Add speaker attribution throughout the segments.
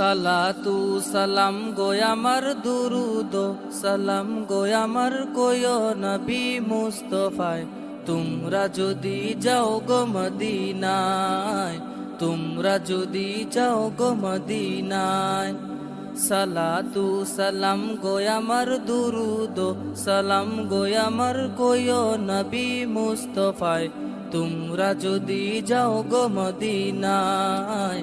Speaker 1: সালাতু সালাম গোয়ামার দুরুদ, সালাম গোয়ামার কোয় নবী মুস্তফায়। তোমরা যদি যাও গো মদিনায়, তোমরা যদি যাও গো মদিনায়। সালাতু সালাম গোয়ামার দুরুদ, সালাম গোয়ামার কোয় নবী মুস্তফায়। তোমরা যদি যাও গো মদিনায়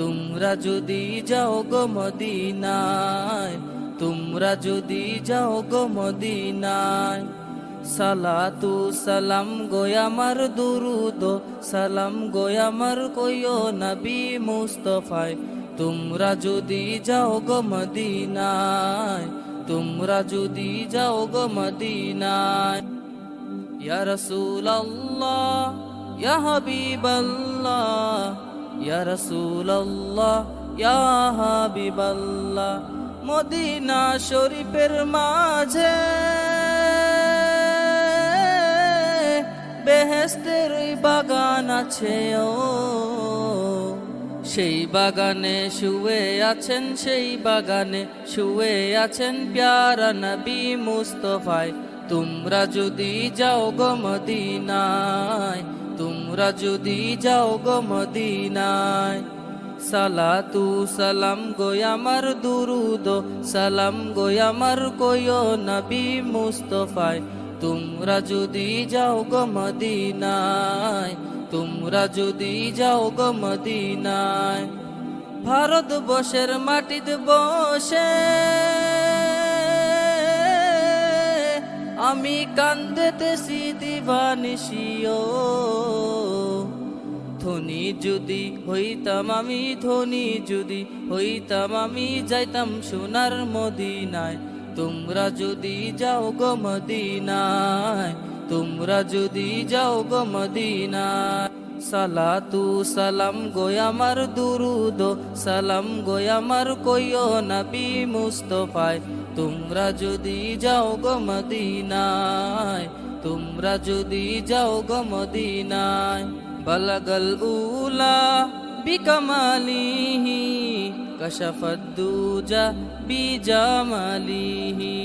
Speaker 1: তোমরা যদি যাও গো মদিনায়, তোমরা যদি যাও গো মদিনায়, সালাতু সালাম গোয়ামার দুরুদ, সালাম গোয়ামার কইও নবী মুস্তফায়, তোমরা যদি যাও গো মদিনায়, তোমরা যদি যাও গো মদিনায়। ইয়া রাসূলুল্লাহ, ইয়া হাবিবাল্লাহ ইয়া রাসূলুল্লাহ, ইয়া হাবিবাল্লাহ, মদিনা শরীফের মাঝে বেহেস্তের বাগান আছে ও। সেই বাগানে শুয়ে আছেন, সেই বাগানে শুয়ে আছেন প্যারা নবী মুস্তফায়। তোমরা যদি যাও গো মদিনায় তোমরা যদি যাও গো মদিনায়, সালাতু সালাম গোয়ামার দুরুদ, সালাম গোয়ামার কইও নবী মুস্তফায়। তোমরা যদি যাও গো মদিনায়, তোমরা যদি যাও গো মদিনায়, ভারতবর্ষের মাটিতে বসে আমি কান্দেতেছি দিবানিসিও ধনী যদি হইতাম আমি, ধনী যদি হইতাম আমি, যাইতাম সোনার মদিনায়। তোমরা যদি যাও গো মদিনায়, তোমরা যদি যাও গো মদিনায়। সালাতু সালাম গোয়ামার দুরুদ, সালাম গোয়ামার কইও নবী মুস্তফায়, তোমরা যদি যাও গো মদিনায়, তোমরা যদি যাও গো মদিনায়, বলগল উলা বিকমালিহি, কশফদ্দুজা বিজামালিহি,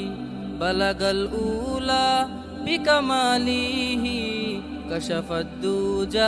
Speaker 1: বলগল উলা বিকমালিহি, কশফদ্দুজা